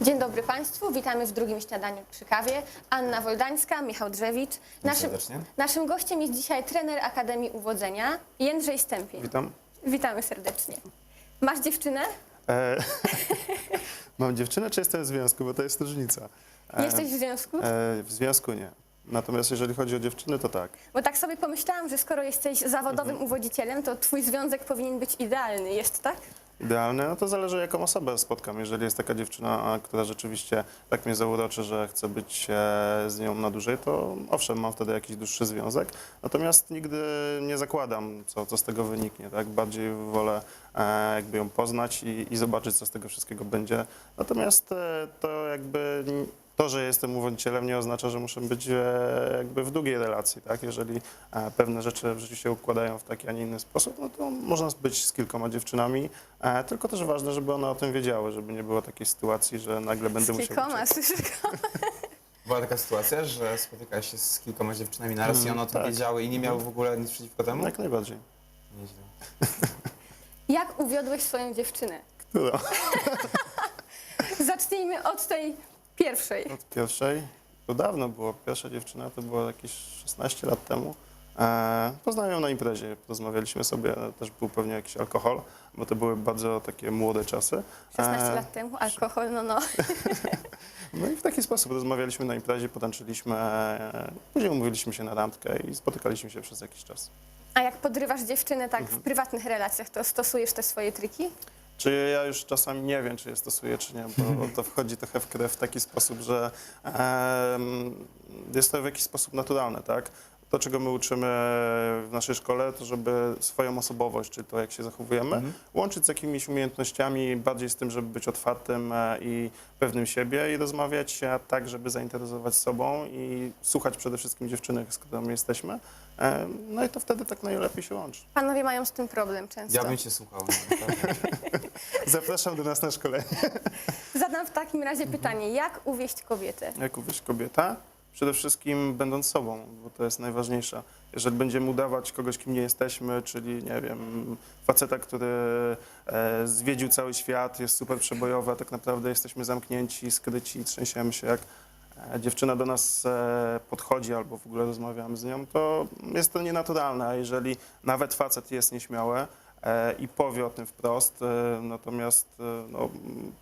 Dzień dobry Państwu, witamy w drugim śniadaniu przy kawie. Anna Woldańska, Michał Drzewicz. Naszym, serdecznie. naszym gościem jest dzisiaj trener Akademii Uwodzenia, Jędrzej Stępień. Witam. Witamy serdecznie. Masz dziewczynę? E, mam dziewczynę, czy jestem w związku, bo to jest różnica. E, Jesteś w związku? E, w związku nie. Natomiast jeżeli chodzi o dziewczyny, to tak. Bo tak sobie pomyślałam, że skoro jesteś zawodowym Mhm. uwodzicielem, to twój związek powinien być idealny. Jest tak? Idealne, no to zależy jaką osobę spotkam. Jeżeli jest taka dziewczyna, która rzeczywiście tak mnie zauroczy, że chce być e, z nią na dłużej, to owszem, mam wtedy jakiś dłuższy związek. Natomiast nigdy nie zakładam, co, co z tego wyniknie. Tak? Bardziej wolę e, jakby ją poznać i, i zobaczyć, co z tego wszystkiego będzie. Natomiast e, to jakby to, że jestem uwodzicielem nie oznacza, że muszę być e, jakby w długiej relacji, tak? Jeżeli e, pewne rzeczy w życiu się układają w taki, a nie inny sposób, no to można być z kilkoma dziewczynami, e, tylko też ważne, żeby one o tym wiedziały, żeby nie było takiej sytuacji, że nagle będę Z musiał kilkoma, uciec. słyszysz? Była taka sytuacja, że spotykałeś się z kilkoma dziewczynami naraz i Mm, one o tym tak. wiedziały i nie miały w ogóle nic przeciwko temu? Jak najbardziej. Nieźle. Jak uwiodłeś swoją dziewczynę? Która? Zacznijmy od tej pierwszej. Od pierwszej, to dawno było, pierwsza dziewczyna to było jakieś 16 lat temu. E, poznałem ją na imprezie, rozmawialiśmy sobie, też był pewnie jakiś alkohol, bo to były bardzo takie młode czasy. 16 E, lat temu, alkohol, no no. No i w taki sposób rozmawialiśmy na imprezie, potańczyliśmy, e, później umówiliśmy się na randkę i spotykaliśmy się przez jakiś czas. A jak podrywasz dziewczynę tak Mhm. w prywatnych relacjach, to stosujesz te swoje triki? Czy ja już czasami nie wiem, czy je stosuję, czy nie, bo to wchodzi trochę w krew w taki sposób, że jest to w jakiś sposób naturalne, tak? To, czego my uczymy w naszej szkole, to żeby swoją osobowość, czyli to, jak się zachowujemy, Mhm. łączyć z jakimiś umiejętnościami, bardziej z tym, żeby być otwartym e, i pewnym siebie i rozmawiać tak, żeby zainteresować sobą i słuchać przede wszystkim dziewczyny, z którymi jesteśmy. No i to wtedy tak najlepiej się łączy. Panowie mają z tym problem często. Ja bym cię słuchał. naprawdę. Zapraszam do nas na szkolenie. Zadam w takim razie pytanie, jak uwieść kobietę? Jak uwieść kobieta? Przede wszystkim będąc sobą, bo to jest najważniejsze. Jeżeli będziemy udawać kogoś, kim nie jesteśmy, czyli nie wiem, faceta, który e, zwiedził cały świat, jest super przebojowy, a tak naprawdę jesteśmy zamknięci, skryci, trzęsiemy się, jak dziewczyna do nas e, podchodzi albo w ogóle rozmawiamy z nią, to jest to nienaturalne. A jeżeli nawet facet jest nieśmiały, i powie o tym wprost, e, natomiast e, no,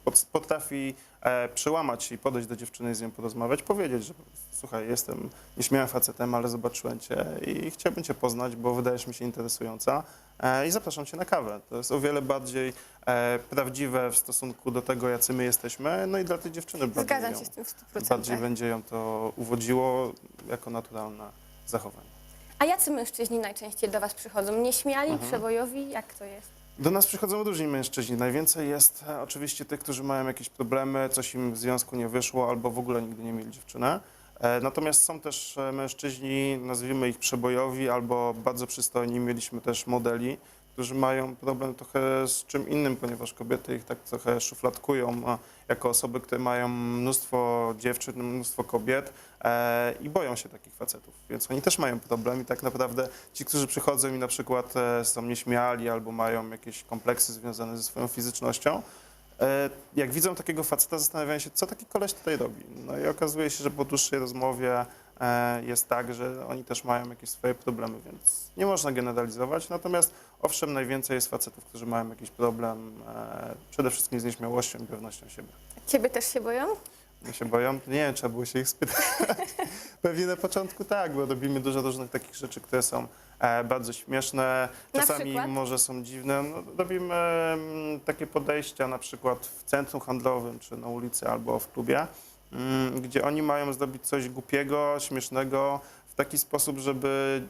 pot- potrafi e, przełamać się i podejść do dziewczyny i z nią porozmawiać, powiedzieć, że słuchaj, jestem nieśmiałym facetem, ale zobaczyłem cię i chciałbym cię poznać, bo wydajesz mi się interesująca e, i zapraszam cię na kawę. To jest o wiele bardziej e, prawdziwe w stosunku do tego, jacy my jesteśmy, no i dla tej dziewczyny bardziej, Zgadzam ją, się z tym w 100%. bardziej będzie ją to uwodziło jako naturalne zachowanie. A jacy mężczyźni najczęściej do was przychodzą? Nieśmiali, Mhm. przebojowi? Jak to jest? Do nas przychodzą różni mężczyźni. Najwięcej jest e, oczywiście tych, którzy mają jakieś problemy, coś im w związku nie wyszło albo w ogóle nigdy nie mieli dziewczynę. E, Natomiast są też e, mężczyźni, nazwijmy ich przebojowi albo bardzo przystojni. Mieliśmy też modeli, którzy mają problem trochę z czym innym, ponieważ kobiety ich tak trochę szufladkują jako osoby, które mają mnóstwo dziewczyn, mnóstwo kobiet e, i boją się takich facetów. Więc oni też mają problem i tak naprawdę ci, którzy przychodzą i na przykład e, są nieśmiali albo mają jakieś kompleksy związane ze swoją fizycznością, e, jak widzą takiego faceta, zastanawiają się, co taki koleś tutaj robi. No i okazuje się, że po dłuższej rozmowie jest tak, że oni też mają jakieś swoje problemy, więc nie można generalizować. Natomiast owszem, najwięcej jest facetów, którzy mają jakiś problem e, przede wszystkim z nieśmiałością i pewnością siebie. Ciebie też się boją? No się boją? Nie trzeba było się ich spytać. Pewnie na początku tak, bo robimy dużo różnych takich rzeczy, które są e, bardzo śmieszne, czasami może są dziwne. No, robimy mm, takie podejścia na przykład w centrum handlowym, czy na ulicy, albo w klubie, gdzie oni mają zrobić coś głupiego, śmiesznego, w taki sposób, żeby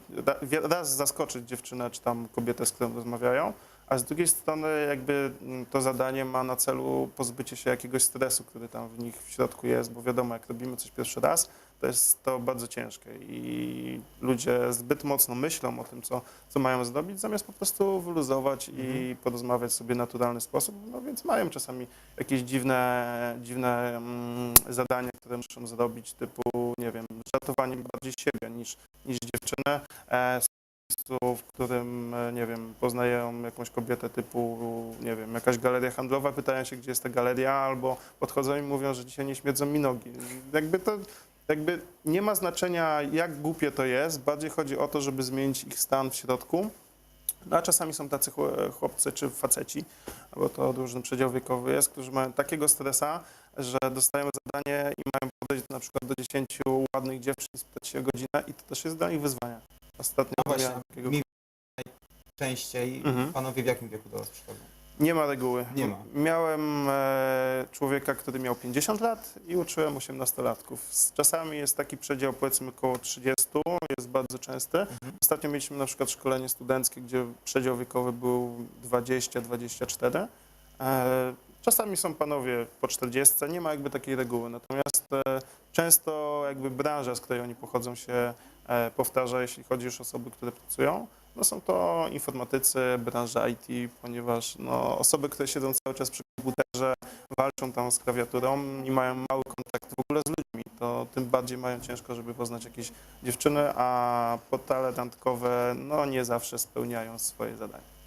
raz zaskoczyć dziewczynę, czy tam kobietę, z którą rozmawiają, a z drugiej strony jakby mm, to zadanie ma na celu pozbycie się jakiegoś stresu, który tam w nich w środku jest, bo wiadomo, jak robimy coś pierwszy raz, to jest to bardzo ciężkie i ludzie zbyt mocno myślą o tym, co, co mają zrobić, zamiast po prostu wyluzować i porozmawiać sobie w naturalny sposób, no więc mają czasami jakieś dziwne, dziwne mm, zadania, które muszą zrobić, typu, nie wiem, żartowanie bardziej siebie niż, niż dziewczynę. E, w którym, e, nie wiem, poznają jakąś kobietę typu, nie wiem, jakaś galeria handlowa, pytają się, gdzie jest ta galeria, albo podchodzą i mówią, że dzisiaj nie śmierdzą mi nogi. Jakby to, jakby nie ma znaczenia, jak głupie to jest, bardziej chodzi o to, żeby zmienić ich stan w środku. No, a czasami są tacy chło- chłopcy czy faceci, bo to różny przedział wiekowy jest, którzy mają takiego stresa, że dostają zadanie i mają podejść na przykład do 10 ładnych dziewczyn, spytać się o godzinę i to też jest dla nich wyzwanie. Ostatnio No właśnie, takiego... mi najczęściej Mhm. panowie w jakim wieku do was przychodzą? Nie ma reguły. Nie ma. Miałem e, człowieka, który miał 50 lat i uczyłem 18-latków. Z- Czasami jest taki przedział powiedzmy około 30, jest bardzo częsty. Mhm. Ostatnio mieliśmy na przykład szkolenie studenckie, gdzie przedział wiekowy był 20-24. E, Czasami są panowie po 40, nie ma jakby takiej reguły. Natomiast e, często jakby branża, z której oni pochodzą się e, powtarza, jeśli chodzi już o osoby, które pracują. No są to informatycy, branża IT, ponieważ no, osoby, które siedzą cały czas przy komputerze, walczą tam z klawiaturą i mają mały kontakt w ogóle z ludźmi, to tym bardziej mają ciężko, żeby poznać jakieś dziewczyny, a portale randkowe no, nie zawsze spełniają swoje zadania.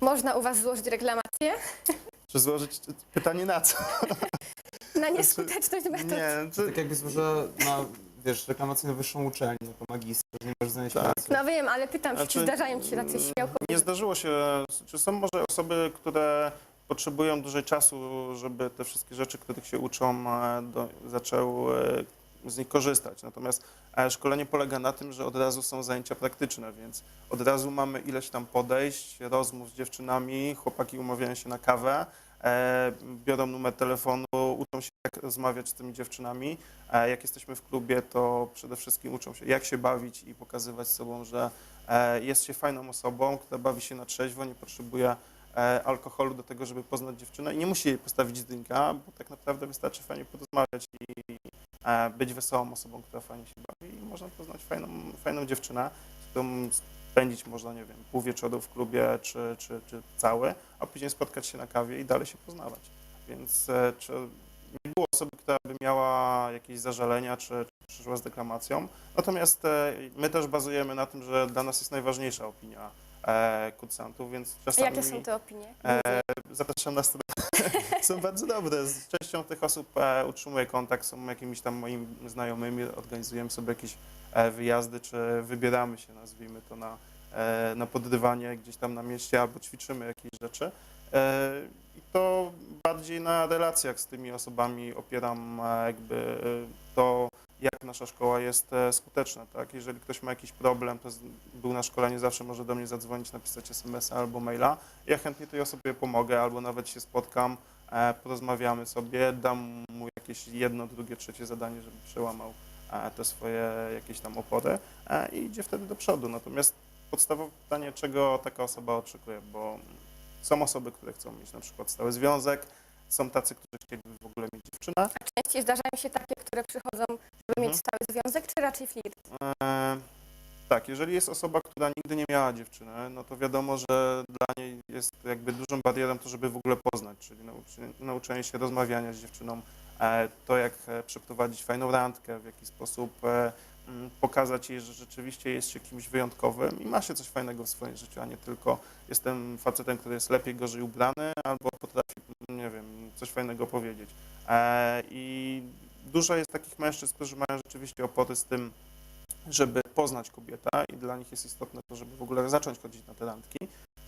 Można u Was złożyć reklamację Czy złożyć pytanie na co? na nieskuteczność metod. Nie, To tak jakby złożyła na, wiesz, reklamację na wyższą uczelnię, jako magister, że nie możesz znaleźć Tak. pracy. No wiem, ale pytam się, czy Znaczy, zdarzają Ci się tacy mm, śmiałkowie? Nie zdarzyło się. Czy są może osoby, które potrzebują dłużej czasu, żeby te wszystkie rzeczy, których się uczą, e, do, zaczęły e, z nich korzystać. Natomiast e, szkolenie polega na tym, że od razu są zajęcia praktyczne, więc od razu mamy ileś tam podejść, rozmów z dziewczynami, chłopaki umawiają się na kawę, e, biorą numer telefonu, uczą się jak rozmawiać z tymi dziewczynami. Jak jesteśmy w klubie, to przede wszystkim uczą się jak się bawić i pokazywać sobą, że e, jest się fajną osobą, która bawi się na trzeźwo, nie potrzebuje e, alkoholu do tego, żeby poznać dziewczynę i nie musi jej postawić drinka, bo tak naprawdę wystarczy fajnie porozmawiać i e, być wesołą osobą, która fajnie się bawi i można poznać fajną, fajną dziewczynę, z którą spędzić można, nie wiem, pół wieczoru w klubie czy, czy, czy cały, a później spotkać się na kawie i dalej się poznawać. Więc czy nie było osoby, która by miała jakieś zażalenia czy, czy przyszła z deklamacją. Natomiast e, my też bazujemy na tym, że dla nas jest najważniejsza opinia e, kursantów, więc czasami Jakie są te opinie? e, zapraszam na studia. są bardzo dobre. Z częścią tych osób utrzymuję kontakt, są jakimiś tam moimi znajomymi, organizujemy sobie jakieś wyjazdy, czy wybieramy się, nazwijmy to, na, na podrywanie gdzieś tam na mieście albo ćwiczymy jakieś rzeczy. E, I to bardziej na relacjach z tymi osobami opieram e, jakby e, to, jak nasza szkoła jest skuteczna. Tak? Jeżeli ktoś ma jakiś problem, to był na szkoleniu, zawsze może do mnie zadzwonić, napisać SMS-a albo maila. Ja chętnie tej osobie pomogę, albo nawet się spotkam, porozmawiamy sobie, dam mu jakieś jedno, drugie, trzecie zadanie, żeby przełamał te swoje jakieś tam opory i idzie wtedy do przodu. Natomiast podstawowe pytanie, czego taka osoba oczekuje, bo są osoby, które chcą mieć na przykład stały związek, są tacy, którzy chcieliby w ogóle mieć dziewczynę. A częściej zdarzają się takie, które przychodzą, żeby Mhm. mieć stały związek, czy raczej flirt? E, tak, jeżeli jest osoba, która nigdy nie miała dziewczyny, no to wiadomo, że dla niej jest jakby dużą barierą to, żeby w ogóle poznać, czyli nauczenie, nauczenie się rozmawiania z dziewczyną, e, to jak e, przeprowadzić fajną randkę, w jaki sposób e, pokazać jej, że rzeczywiście jest się kimś wyjątkowym i ma się coś fajnego w swoim życiu, a nie tylko jestem facetem, który jest lepiej, gorzej ubrany albo potrafi, nie wiem, coś fajnego powiedzieć. E, I dużo jest takich mężczyzn, którzy mają rzeczywiście opory z tym, żeby poznać kobietę i dla nich jest istotne to, żeby w ogóle zacząć chodzić na te randki.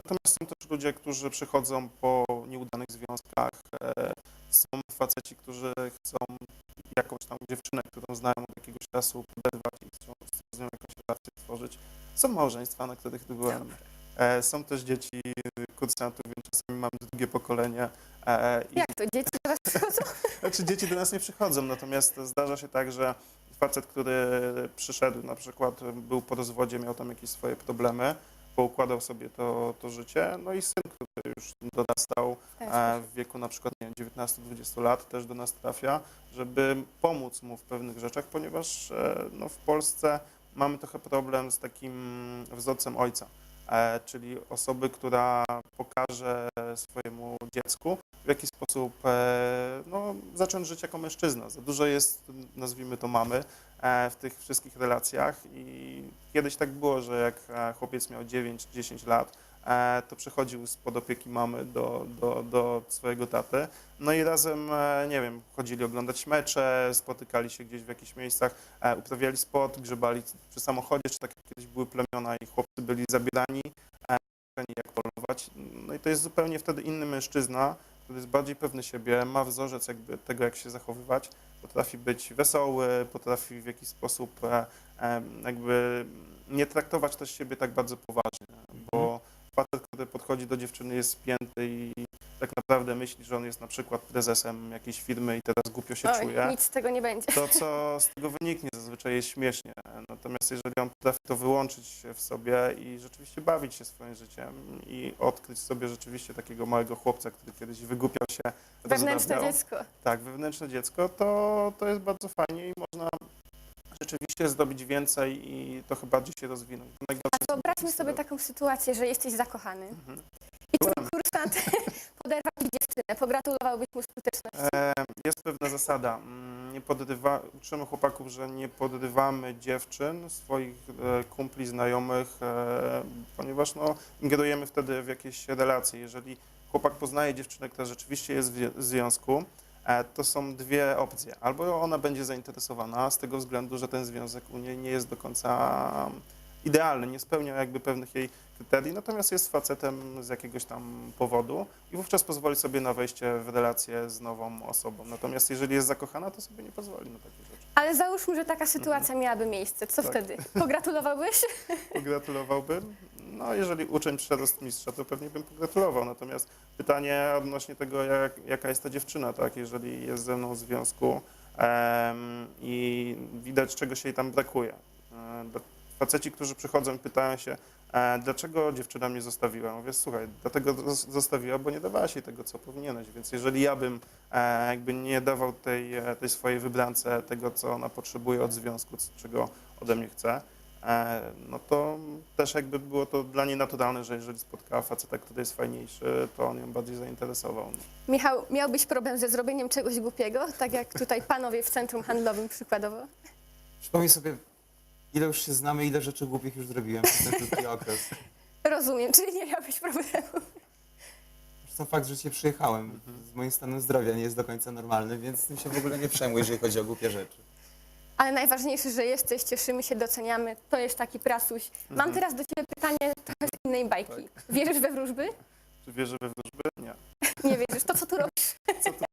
Natomiast są też ludzie, którzy przychodzą po nieudanych związkach, są faceci, którzy chcą jakąś tam dziewczynę, którą znają od jakiegoś czasu, poderwać i chcą z nią jakąś relację stworzyć. Są małżeństwa, na których byłem. E, Są też dzieci kursantów, więc czasami mamy drugie pokolenie. e, i Jak to, dzieci do Was przychodzą? znaczy dzieci do nas nie przychodzą, natomiast zdarza się tak, że facet, który przyszedł, na przykład był po rozwodzie, miał tam jakieś swoje problemy, poukładał sobie to, to życie, no i syn, który już dorastał e, w wieku na przykład nie wiem, 19-20 lat też do nas trafia, żeby pomóc mu w pewnych rzeczach, ponieważ e, no, w Polsce mamy trochę problem z takim wzorcem ojca, e, czyli osoby, która pokaże swojemu dziecku, w jaki sposób no, zacząć żyć jako mężczyzna. Za dużo jest, nazwijmy to mamy, w tych wszystkich relacjach i kiedyś tak było, że jak e, chłopiec miał 9-10 lat, e, to przychodził spod opieki mamy do, do, do swojego taty, no i razem, e, nie wiem, chodzili oglądać mecze, spotykali się gdzieś w jakichś miejscach, e, uprawiali sport, grzebali przy samochodzie, czy tak jak kiedyś były plemiona i chłopcy byli zabierani, e, jak polować. No i to jest zupełnie wtedy inny mężczyzna, który jest bardziej pewny siebie, ma wzorzec jakby tego, jak się zachowywać, potrafi być wesoły, potrafi w jakiś sposób e, e, jakby nie traktować też siebie tak bardzo poważnie, bo facet, który podchodzi do dziewczyny jest spięty i tak naprawdę myśli, że on jest na przykład prezesem jakiejś firmy i teraz głupio się Oj, czuje nic z tego nie będzie. to, co z tego wyniknie, zazwyczaj jest śmiesznie. Natomiast jeżeli on potrafi to wyłączyć w sobie i rzeczywiście bawić się swoim życiem i odkryć sobie rzeczywiście takiego małego chłopca, który kiedyś wygłupiał się, Wewnętrzne dziecko. tak, wewnętrzne dziecko, to, to jest bardzo fajnie i można rzeczywiście zdobyć więcej i trochę bardziej się rozwinąć. To A wyobraźmy sobie to- taką sytuację, że jesteś zakochany Mhm. i twój kursant poderwał ci dziewczynę. Pogratulowałbyś mu skuteczności. E, Jest pewna zasada. Mm, Nie podrywa, uczymy chłopaków, że nie podrywamy dziewczyn, swoich e, kumpli, znajomych, e, ponieważ no, ingerujemy wtedy w jakieś relacje. Jeżeli chłopak poznaje dziewczynę, która rzeczywiście jest w związku, e, to są dwie opcje. Albo ona będzie zainteresowana z tego względu, że ten związek u niej nie jest do końca idealny, nie spełnia jakby pewnych jej kryterii, natomiast jest facetem z jakiegoś tam powodu i wówczas pozwoli sobie na wejście w relację z nową osobą. Natomiast jeżeli jest zakochana, to sobie nie pozwoli na takie rzeczy. Ale załóżmy, że taka sytuacja miałaby miejsce. Co Tak. wtedy? Pogratulowałbyś? Pogratulowałbym. No, jeżeli uczeń przyszedł z mistrza, to pewnie bym pogratulował. Natomiast pytanie odnośnie tego, jak, jaka jest ta dziewczyna, tak? Jeżeli jest ze mną w związku em, i widać, czego się jej tam brakuje. E, do- Faceci, którzy przychodzą i pytają się, dlaczego dziewczyna mnie zostawiła? Mówię, słuchaj, dlatego zos- zostawiła, bo nie dawałaś jej tego, co powinieneś. Więc jeżeli ja bym e, jakby nie dawał tej, e, tej swojej wybrance tego, co ona potrzebuje od związku, czego ode mnie chce, e, no to też jakby było to dla niej naturalne, że jeżeli spotkała faceta, który jest fajniejszy, to on ją bardziej zainteresował. Michał, miałbyś problem ze zrobieniem czegoś głupiego? Tak jak tutaj panowie w centrum handlowym przykładowo? Przypomnij sobie, ile już się znamy, ile rzeczy głupich już zrobiłem przez ten krótki okres. Rozumiem, czyli nie miałbyś problemu. Zresztą fakt, że cię przyjechałem, z moim stanem zdrowia nie jest do końca normalny, więc tym się w ogóle nie przejmuj, jeżeli chodzi o głupie rzeczy. Ale najważniejsze, że jesteś, cieszymy się, doceniamy. To jest taki prasuś. Mam Mhm. teraz do ciebie pytanie trochę z innej bajki. Wierzysz we wróżby? Czy wierzę we wróżby? Nie. Nie wierzysz. To co tu robisz? Co tu